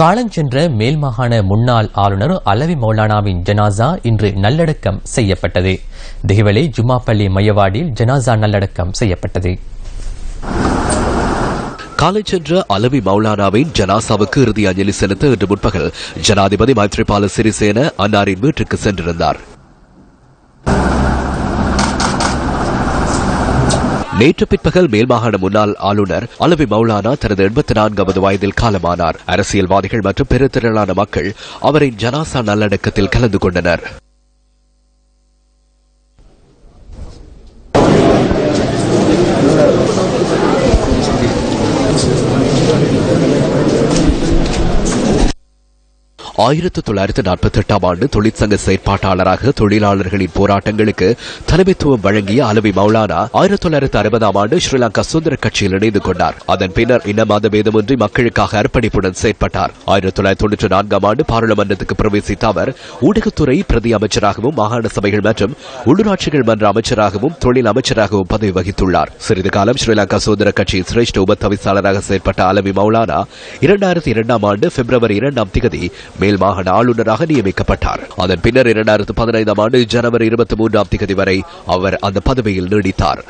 காலஞ்சென்ற மேல் மாகாண முன்னாள் ஆளுநர் அலவி மௌலானாவின் ஜனாசா இன்று நல்லடக்கம் செய்யப்பட்டது. திகிவலை ஜுமாப்பள்ளி மையவாடியில் ஜனாசா நல்லடக்கம் செய்யப்பட்டது. காலை சென்ற அலவி மௌலானாவின் ஜனாசாவுக்கு இறுதி அஞ்சலி செலுத்த இன்று முற்பகல் ஜனாதிபதி மைத்ரிபால சிறிசேன அன்னாரின் வீட்டிற்கு சென்றிருந்தார். நேற்று பிற்பகல் மேல்மாகாண முன்னாள் ஆளுநர் அலவி மௌலானா தனது எண்பத்தி நான்காவது வயதில் காலமானார். அரசியல்வாதிகள் மற்றும் பெருத்திரளான மக்கள் அவரின் ஜனாசா நல்லடக்கத்தில் கலந்து கொண்டனர். ஆயிரத்து தொள்ளாயிரத்து நாற்பத்தி எட்டாம் ஆண்டு தொழிற்சங்க செயற்பாட்டாளராக தொழிலாளர்களின் போராட்டங்களுக்கு தலைமைத்துவம் வழங்கிய அலவி மௌலானா ஆயிரத்தி தொள்ளாயிரத்து அறுபதாம் ஆண்டு ஸ்ரீலங்கா சுதந்திர கட்சியில் இணைந்து கொண்டார். அதன் பின்னர் இன பேதமின்றி மக்களுக்காக அர்ப்பணிப்புடன் செயற்பட்டார். ஆயிரத்தி தொள்ளாயிரத்தி தொன்னூற்றி நான்காம் ஆண்டு பாராளுமன்றத்துக்கு பிரவேசித்த அவர் ஊடகத்துறை பிரதி அமைச்சராகவும் மாகாண சபைகள் மற்றும் உள்ளூராட்சிகள் மன்ற அமைச்சராகவும் தொழில் அமைச்சராகவும் பதவி வகித்துள்ளார். சிறிது காலம் ஸ்ரீலங்கா சுதந்திர கட்சியின் சிரேஷ்ட உப தவிசாளராக செயற்பட்ட அலவி மௌலானா இரண்டாயிரத்தி இரண்டாம் ஆண்டு பிப்ரவரி இரண்டாம் திகதி மேல் மாகாண ஆளுநராக நியமிக்கப்பட்டார் அதன் பின்னர் இரண்டாயிரத்து பதினைந்தாம் ஆண்டு ஜனவரி இருபத்தி மூன்றாம் திகதி வரை அவர் அந்த பதவியில் நீடித்தார்.